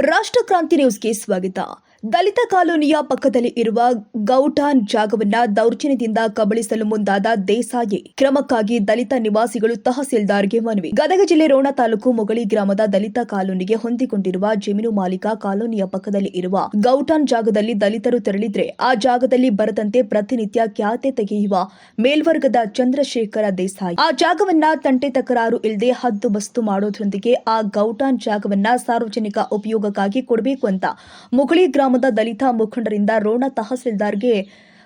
ರಾಷ್ಟ್ರ ಕ್ರಾಂತಿ ನ್ಯೂಸ್ಗೆ ಸ್ವಾಗತ. ದಲಿತ ಕಾಲೋನಿಯ ಪಕ್ಕದಲ್ಲಿ ಇರುವ ಗೌಟಾನ್ ಜಾಗವನ್ನ ದೌರ್ಜನ್ಯದಿಂದ ಕಬಳಿಸಲು ಮುಂದಾದ ದೇಸಾಯಿ. ಕ್ರಮಕ್ಕಾಗಿ ದಲಿತ ನಿವಾಸಿಗಳು ತಹಸೀಲ್ದಾರ್ಗೆ ಮನವಿ. ಗದಗ ಜಿಲ್ಲೆ ರೋಣ ತಾಲೂಕು ಮೊಗಳಿ ಗ್ರಾಮದ ದಲಿತ ಕಾಲೋನಿಗೆ ಹೊಂದಿಕೊಂಡಿರುವ ಜಮೀನು ಮಾಲೀಕ ಕಾಲೋನಿಯ ಪಕ್ಕದಲ್ಲಿ ಇರುವ ಗೌಟಾನ್ ಜಾಗದಲ್ಲಿ ದಲಿತರು ತೆರಳಿದ್ರೆ ಆ ಜಾಗದಲ್ಲಿ ಬರದಂತೆ ಪ್ರತಿನಿತ್ಯ ಖ್ಯಾತೆ ತೆಗೆಯುವ ಮೇಲ್ವರ್ಗದ ಚಂದ್ರಶೇಖರ ದೇಸಾಯಿ. ಆ ಜಾಗವನ್ನ ತಂಟೆ ತಕರಾರು ಇಲ್ಲದೆ ಹದ್ದು ಬಸ್ತು ಮಾಡೋದ್ರೊಂದಿಗೆ ಆ ಗೌಟಾನ್ ಜಾಗವನ್ನ ಸಾರ್ವಜನಿಕ ಉಪಯೋಗಕ್ಕಾಗಿ ಕೊಡಬೇಕು ಅಂತ ಮುಗುಳಿ ಗ್ರಾಮದ ದಲಿತ ಮುಖಂಡರಿಂದ ರೋಣ ತಹಸೀಲ್ದಾರ್ಗೆ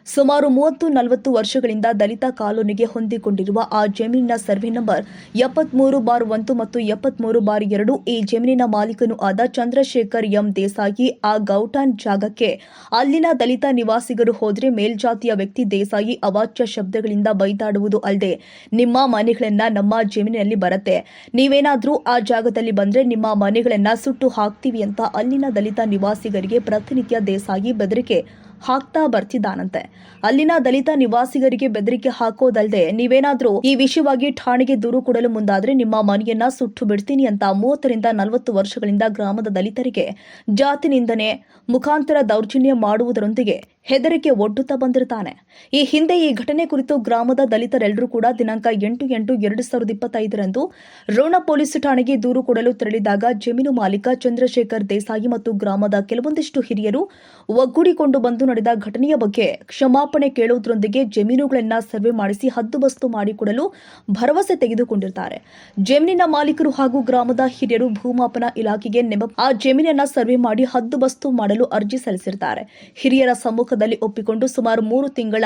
ಸುಮಾರು ಮೂವತ್ತು ನಲವತ್ತು ವರ್ಷಗಳಿಂದ ದಲಿತ ಕಾಲೋನಿಗೆ ಹೊಂದಿಕೊಂಡಿರುವ ಆ ಜಮೀನಿನ ಸರ್ವೆ ನಂಬರ್ ಎಪ್ಪತ್ಮೂರು ಬಾರ್ ಒಂದು ಮತ್ತು ಎಪ್ಪತ್ಮೂರು ಬಾರ್ ಎರಡು ಈ ಜಮೀನಿನ ಮಾಲೀಕನೂ ಆದ ಚಂದ್ರಶೇಖರ್ ಎಂ ದೇಸಾಯಿ ಆ ಗೌಟಾನ್ ಜಾಗಕ್ಕೆ ಅಲ್ಲಿನ ದಲಿತ ನಿವಾಸಿಗರು ಹೋದರೆ ಮೇಲ್ಜಾತಿಯ ವ್ಯಕ್ತಿ ದೇಸಾಯಿ ಅವಾಚ್ಯ ಶಬ್ದಗಳಿಂದ ಬೈದಾಡುವುದು ಅಲ್ಲದೆ ನಿಮ್ಮ ಮನೆಗಳನ್ನ ನಮ್ಮ ಜಮೀನಿನಲ್ಲಿ ಬರುತ್ತೆ. ನೀವೇನಾದರೂ ಆ ಜಾಗದಲ್ಲಿ ಬಂದರೆ ನಿಮ್ಮ ಮನೆಗಳನ್ನ ಸುಟ್ಟು ಹಾಕ್ತೀವಿ ಅಂತ ಅಲ್ಲಿನ ದಲಿತ ನಿವಾಸಿಗರಿಗೆ ಪ್ರತಿನಿತ್ಯ ದೇಸಾಯಿ ಬೆದರಿಕೆ ಹಾಕ್ತಾ ಬರ್ತಿದ್ದಾನಂತೆ. ಅಲ್ಲಿನ ದಲಿತ ನಿವಾಸಿಗರಿಗೆ ಬೆದರಿಕೆ ಹಾಕೋದಲ್ಲದೆ ನೀವೇನಾದ್ರೂ ಈ ವಿಷಯವಾಗಿ ಠಾಣೆಗೆ ದೂರು ಕೊಡಲು ಮುಂದಾದ್ರೆ ನಿಮ್ಮ ಮನೆಯನ್ನ ಸುಟ್ಟು ಬಿಡ್ತೀನಿ ಅಂತ ಮೂವತ್ತರಿಂದ ನಲವತ್ತು ವರ್ಷಗಳಿಂದ ಗ್ರಾಮದ ದಲಿತರಿಗೆ ಜಾತಿ ನಿಂದನೆ ಮುಖಾಂತರ ದೌರ್ಜನ್ಯ ಮಾಡುವುದರೊಂದಿಗೆ ಹೆದರಿಕೆ ಒಡ್ಡುತ್ತಾ ಬಂದಿರ್ತಾನೆ. ಈ ಹಿಂದೆ ಈ ಘಟನೆ ಕುರಿತು ಗ್ರಾಮದ ದಲಿತರೆಲ್ಲರೂ ಕೂಡ ದಿನಾಂಕ ಎಂಟು ಎಂಟು ಎರಡು ಸಾವಿರದ ಇಪ್ಪತ್ತೈದರಂದು ರೋಣ ಪೊಲೀಸ್ ಠಾಣೆಗೆ ದೂರು ಕೊಡಲು ತೆರಳಿದಾಗ ಜಮೀನು ಮಾಲೀಕ ಚಂದ್ರಶೇಖರ್ ದೇಸಾಯಿ ಮತ್ತು ಗ್ರಾಮದ ಕೆಲವೊಂದಿಷ್ಟು ಹಿರಿಯರು ಒಗ್ಗೂಡಿಕೊಂಡು ಬಂದು ನಡೆದ ಘಟನೆಯ ಬಗ್ಗೆ ಕ್ಷಮಾಪಣೆ ಕೇಳುವುದರೊಂದಿಗೆ ಜಮೀನುಗಳನ್ನ ಸರ್ವೆ ಮಾಡಿಸಿ ಹದ್ದುಬಸ್ತು ಮಾಡಿಕೊಡಲು ಭರವಸೆ ತೆಗೆದುಕೊಂಡಿರ್ತಾರೆ. ಜಮೀನಿನ ಮಾಲೀಕರು ಹಾಗೂ ಗ್ರಾಮದ ಹಿರಿಯರು ಭೂಮಾಪನ ಇಲಾಖೆಗೆ ನೆಪ ಆ ಜಮೀನನ್ನ ಸರ್ವೆ ಮಾಡಿ ಹದ್ದುಬಸ್ತು ಮಾಡಲು ಅರ್ಜಿ ಸಲ್ಲಿಸಿರ್ತಾರೆ. ಹಿರಿಯರ ಸಮ್ಮುಖದಲ್ಲಿ ಒಪ್ಪಿಕೊಂಡು ಸುಮಾರು ಮೂರು ತಿಂಗಳ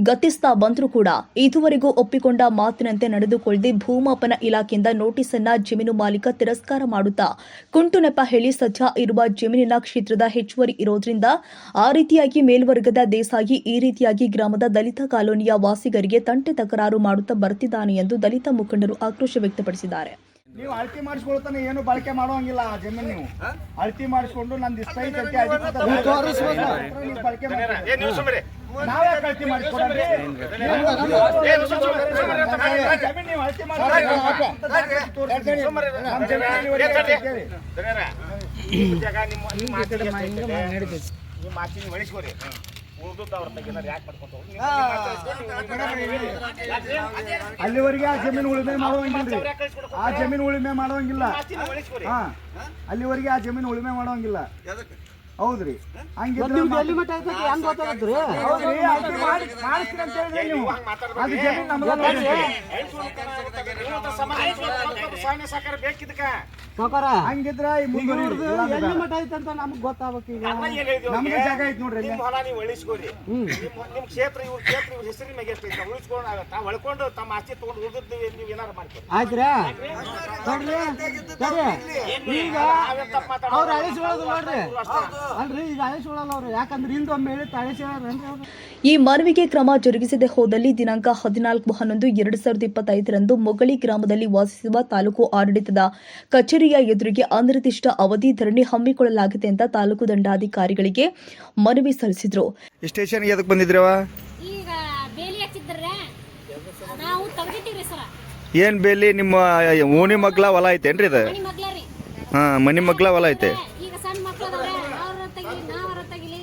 ಗತಿಸ್ತಾ ಬಂದರೂ ಕೂಡ ಇದುವರೆಗೂ ಒಪ್ಪಿಕೊಂಡ ಮಾತಿನಂತೆ ನಡೆದುಕೊಳ್ಳದೆ ಭೂಮಾಪನ ಇಲಾಖೆಯಿಂದ ನೋಟಿಸ್ ಅನ್ನ ಜಮೀನು ಮಾಲೀಕ ತಿರಸ್ಕಾರ ಮಾಡುತ್ತಾ ಕುಂಟು ನೆಪ ಹೇಳಿ ಸಜ್ಜಾ ಇರುವ ಜಮೀನಿನ ಕ್ಷೇತ್ರದ ಹೆಚ್ಚುವರಿ ಇರೋದ್ರಿಂದ ಆ ರೀತಿಯಾಗಿ ಮೇಲ್ವರ್ಗದ ದೇಸಾಯಿ ಈ ರೀತಿಯಾಗಿ ಗ್ರಾಮದ ದಲಿತ ಕಾಲೋನಿಯ ವಾಸಿಗರಿಗೆ ತಂಟೆ ತಕರಾರು ಮಾಡುತ್ತಾ ಬರ್ತಿದ್ದಾನೆ ಎಂದು ದಲಿತ ಮುಖಂಡರು ಆಕ್ರೋಶ ವ್ಯಕ್ತಪಡಿಸಿದ್ದಾರೆ. ನೀವು ಅಳತಿ ಮಾಡಿಸ್ಕೊಳ್ತಾನೆ ಏನು ಬಳಕೆ ಮಾಡೋಂಗಿಲ್ಲ ಆ ಜಮೀನ್ ನೀವು ಅಳತಿ ಮಾಡಿಸ್ಕೊಂಡು ನಂದು ಇಷ್ಟ ಐತೆ ಬಳಕೆ ನಾವೇ ಅಳತಿ ಮಾಡಿಸ್ಕೊಡ್ರಿ ಜಮೀನ್ ನೀವು ಅಳತಿ ಮಾಡಿಸ್ಕೊಡಿ. ಸುಮ್ಮನೆ ನಮ್ಮ ಮಾತಿನ ಒಳಿಸ್ಕೋರಿ ಉಳ್ದದ್ದು ಅವ್ರ ಯಾಕೆ ಮಾಡ್ಕೊಂತ ಅಲ್ಲಿವರೆಗೆ ಆ ಜಮೀನು ಉಳುಮೆ ಮಾಡೋಂಗಿಲ್ರಿ ಆ ಜಮೀನು ಉಳಿಮೆ ಮಾಡೋಂಗಿಲ್ಲ ಹಾ ಅಲ್ಲಿವರೆಗೆ ಆ ಜಮೀನು ಉಳಿಮೆ ಮಾಡೋಂಗಿಲ್ಲ ಹೌದ್ರಿ ಹಂಗಿದ್ರೆ ಹೌದ್ರಿ ಅಳತಿ ಮಾಡಿ ಮಾಡಿಸ್ತೀರಿ ಅಂತ ಹೇಳಿದ್ರೆ ನೀವು ಅದು ಜಮೀನು ನಮ್ದಲ್ಲ ಸಹಾಯ ಬೇಕಿದ್ದಕ್ಕ ಹಂಗಿದ್ರ ಈ ಮುಂದುವರಿಯುವುದು. ಇಲ್ಲ ಅಂದ್ರೆ ಬೇಡ. ನಮ್ಗೆ ಗೊತ್ತಾಗ್ಬೇಕು ಈಗ. ಅವ್ರಿಗೆ? ಜಾಗ ಐತ್ ನೋಡ್ರಿ. ನಿಮ್ಮ ಹೊಲ ನೀವು ಒಳಿಸ್ಕೋರಿ ನಿಮ್ಮ ನಿಮ್ಮ ಕ್ಷೇತ್ರ ಇವ್ರ ಕ್ಷೇತ್ರ ಇವ್ರ ಹೆಸರಿನ ಮ್ಯಾಗೆ ಎಷ್ಟೈತೆ ಉಳಿಸ್ಕೊಂಡು ತಾವು ಒಳ್ಕೊಂಡು ತಮ್ಮ ಆಸ್ತಿ ತಗೊಂಡು ಉಳಿದಿದ್ದು ನೀವು ಏನಾರು ಮಾಡ್ತೀರಿ ಆಯ್ತ್ರಾ? ನೋಡ್ರಿ ಈಗ ಅವ್ರು ಅಳಿಸ್ಕೊಳ್ಳೋದು ನೋಡ್ರಿ. ಅಲ್ರಿ ಈಗ ಅಳಿಸ್ಕೊಳ್ಳಲ್ಲ ಅವ್ರು. ಯಾಕಂದ್ರೆ ಹಿಂದೊಮ್ಮೆ ಹೇಳಿತ್ತು ಅಳಿಸ್ಕೊಳ್ಳೋದ್ರೇನ್ರಿ ಅವ್ರು. ಈ ಮನವಿಗೆ ಕ್ರಮ ಜರುಗಿಸದೆ ಹೋದಲ್ಲಿ ದಿನಾಂಕ ಹದಿನಾಲ್ಕು ಹನ್ನೊಂದು ಎರಡು ಸಾವಿರದ ಇಪ್ಪತ್ತೈದರಂದು ಮೊಗಳಿ ಗ್ರಾಮದಲ್ಲಿ ವಾಸಿಸುವ ತಾಲೂಕು ಆಡಳಿತದ ಕಚೇರಿಯ ಎದುರಿಗೆ ಅನಿರ್ದಿಷ್ಟ ಅವಧಿ ಧರಣಿ ಹಮ್ಮಿಕೊಳ್ಳಲಾಗಿದೆ ಅಂತ ತಾಲೂಕು ದಂಡಾಧಿಕಾರಿಗಳಿಗೆ ಮನವಿ ಸಲ್ಲಿಸಿದ್ರು. ಈ ಸ್ಟೇಷನ್ಗೆ ಎದಕ್ಕೆ ಬಂದಿದ್ರವ? ಈಗ ಬೇಲಿ ಹಚ್ಚಿದ್ರೆ? ನಾವು ತೆಗ್ದಿಟ್ಟಿವ್ರಿ ಸರ ಏನ್ ಬೇಲಿ? ನಿಮ್ಮ ಓಣಿ ಮಗ್ಲ ಹೊಲ ಐತೇನ್ರಿ ಇದು? ಮನಿ ಹಾ ಮನಿ ಮಗ್ಲ ಹೊಲ ಐತೆ. ಈಗ ಸಣ್ಣ ಮಕ್ಳು ಅದಾವ್ರೆ ಅವ್ರ ತೆಗಿಲಿ ನಾವ್ರ ತೆಗಿಲಿ.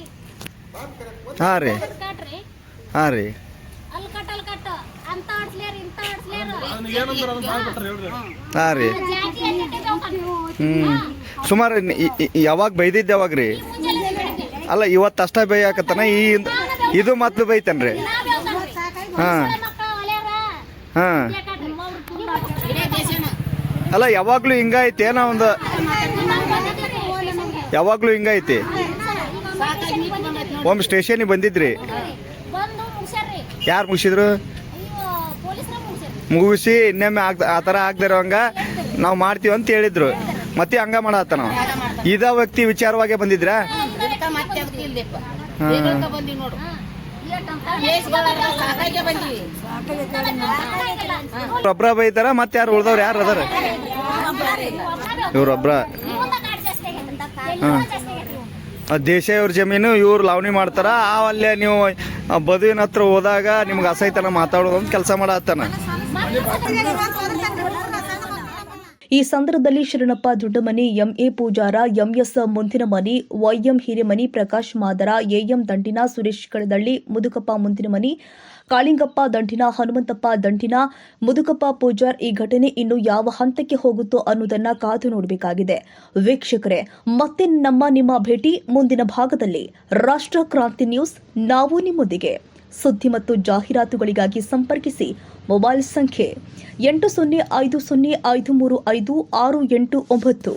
ಹಾ ರೀ. ಕಟ್ರಿ. ಹಾ ರೀ. ಅಲ್ಲಿ ಕಟ್ ಅಲ್ಲಿ ಕಟ್. ಅಂತ ಆಡ್ಸ್ಲೇರ್ ಇಂತ ಆಡ್ಸ್ಲೇರ್ ಹಾ ರೀ. ಹ್ಞೂ ಸುಮಾರು ಯಾವಾಗ ಬೈದಿದ್ದು ಯಾವಾಗ ರೀ? ಅಲ್ಲ ಇವತ್ತು ಅಷ್ಟೇ ಬೈಯಾಕತ್ತಾನ ಈ ಇದು ಮತ್ತು ಬೈತನ್ರಿ? ಹಾಂ. ಹಾಂ. ಹಾ. ಅಲ್ಲ ಯಾವಾಗಲೂ ಹಿಂಗೈತೆ ಏನೋ ಒಂದು ಯಾವಾಗಲೂ ಹಿಂಗೈತಿ. ಒಮ್ಮೆ ಸ್ಟೇಷನಿಗೆ ಬಂದಿದ್ರಿ? ಯಾರು ಮುಗಿಸಿದ್ರು? ಮುಗಿಸಿ ಇನ್ನೊಮ್ಮೆ ಆಗ್ ಆ ಥರ ಆಗದಿರೋಂಗ ನಾವು ಮಾಡ್ತೀವಿ ಅಂತ ಹೇಳಿದ್ರು. ಮತ್ತೆ ಹಂಗ ಮಾಡತ್ತ ನಾವು. ಇದ ವ್ಯಕ್ತಿ ವಿಚಾರವಾಗೇ ಬಂದಿದ್ರಾ? ಒಬ್ರ ಬೈತಾರ, ಮತ್ತೆ ಯಾರು ಉಳ್ದವ್ರು ಯಾರು ಅದಾರ? ಇವ್ರೊಬ್ರ ಒಬ್ರ ದೇಶ ಇವ್ರ ಜಮೀನು, ಇವ್ರು ಲಾವಣಿ ಮಾಡ್ತಾರ. ಆ ಅಲ್ಲೇ ನೀವು ಬದುವಿನ ಹತ್ರ ಹೋದಾಗ ನಿಮ್ಗೆ ಅಸೈತನ ಮಾತಾಡೋದು ಅಂತ ಕೆಲಸ ಮಾಡತ್ತಾನ ಈ ಸಂದರ್ಭದಲ್ಲಿ Sharanappa Doddamani MA Pujara MS Mundinamani YM Hiremani Prakash Madara AM Dantina Suresh Kaladalli, Mudukappa Mundinamani Kalingappa Dantina Hanumanthappa Dantina Mudukappa Pujar ಈ ಘಟನೆ ಇನ್ನು ಯಾವ ಹಂತಕ್ಕೆ ಹೋಗುತ್ತೋ ಅನ್ನೋದನ್ನ ಕಾದು ನೋಡಬೇಕಾಗಿದೆ. ವೀಕ್ಷಕರೇ, ಮತ್ತೆ ನಮ್ಮ ನಿಮ್ಮ ಭೇಟಿ ಮುಂದಿನ ಭಾಗದಲ್ಲಿ. ರಾಷ್ಟ್ರ ಕ್ರಾಂತಿ ನ್ಯೂಸ್, ನಾವು ನಿಮ್ಮೊಂದಿಗೆ. ಸುದ್ದಿ ಮತ್ತು ಜಾಹೀರಾತುಗಳಿಗಾಗಿ ಸಂಪರ್ಕಿಸಿ ಮೊಬೈಲ್ ಸಂಖ್ಯೆ ಎಂಟು ಸೊನ್ನೆ ಐದು ಸೊನ್ನೆ ಐದು ಮೂರು ಐದು ಆರು ಎಂಟು ಒಂಬತ್ತು.